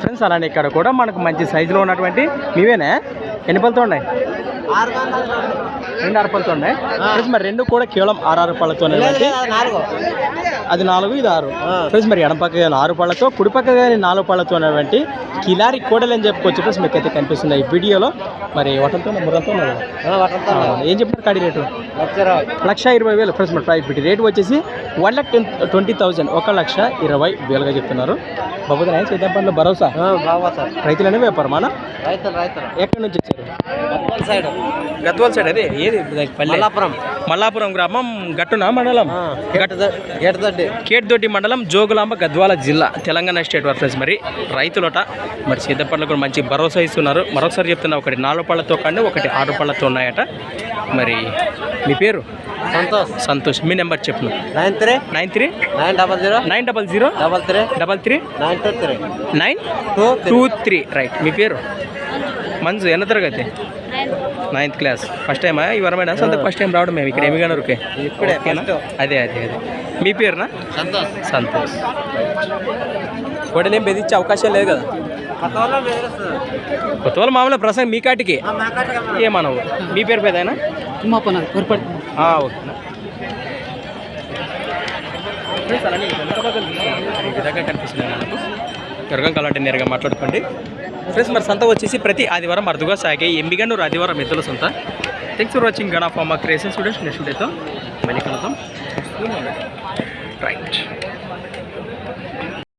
Friends అలానే ఇక్కడ కూడా మనకు మంచి సైజులో ఉన్నటువంటి మీవేనా? ఎన్ని పళ్ళతో ఉన్నాయి? రెండు ఆరు పళ్ళతో ఉన్నాయి. ఫ్రెండ్స్ మరి రెండు కూడా కేవలం ఆరు ఉన్నటువంటి అది నాలుగు ఇది ఆరు. ఫ్రెండ్స్ మరి ఎడమ పక్క కానీ ఆరు పళ్ళతో కుడి పక్క కానీ నాలుగు పళ్ళతో ఉన్నటువంటి కిలారి కోడలు అని చెప్పుకోవచ్చు ఫ్రెండ్స్ మీకు అయితే కనిపిస్తుంది ఈ వీడియోలో. మరి వటంతో మురంతో ఏం చెప్పినారు కాడి రేటు? లక్ష ఇరవై వేలు. ఫ్రెండ్స్ మరి ప్రైస్ రేటు వచ్చేసి వన్ లాక్ ట్వంటీ థౌజండ్ ఒక లక్ష ఇరవై వేలుగా చెప్తున్నారు. బాబు నాయన సీతం పనులు? భరోసా? రైతులనే వ్యాపారమానా రైతులు రైతులు. ఎక్కడి నుంచి వచ్చారు? సైడ్. గద్వాల సైడ్ అదే? ఏది? పల్లె మల్లాపురం. మల్లాపురం గ్రామం గట్టున మండలం? గెట్టదడ్డి కేట్దొడ్డి మండలం జోగులాంబ గద్వాల జిల్లా. తెలంగాణ స్టేట్ వర్ఫెన్స్ మరి. రైతులట. మరి సీతపండ్లు కూడా మంచి భరోసా ఇస్తున్నారు. మరొకసారి చెప్తున్నా ఒకటి నాలుగు పళ్ళతో కండి ఒకటి ఆరు పళ్ళతో ఉన్నాయట. మరి మీ పేరు? సంతోష్. సంతోష్. మీ నెంబర్ చెప్పు. Nine three. Nine three. Nine double zero. Nine double zero. Double three. Double three. Nine two three. Nine two two three. Right. మీ పేరు? మంజు ఎన్న తరగతి? నైన్త్ క్లాస్ ఫస్ట్ టైమా ఈ వరమేనా సొంత ఫస్ట్ టైం రావడం మేము ఇక్కడ ఏమి కనురుకే ఇప్పుడే? అదే అదే అదే. మీ పేరునా? సంతోష్. సంతోష్. కోడలేం బెదిరించే అవకాశం లేదు కదా? కొత్త వాళ్ళు మామూలు ప్రసంగం మీ కాటికి. ఏమనవు మీ పేరు పేదైనా ఓకే ఈ విధంగా కనిపిస్తుంది మనకు దుర్గం కలాటి నేరుగా మాట్లాడుకోండి. ఫ్రెండ్స్ మరి సంత వచ్చేసి ప్రతి ఆదివారం అరుదుగా సాగే ఎంబిగన్నూరు ఆదివారం మిత్రుల సొంత. Thanks for watching Gana pharma creation students next డేతో మళ్ళీ కలుద్దాం. రైట్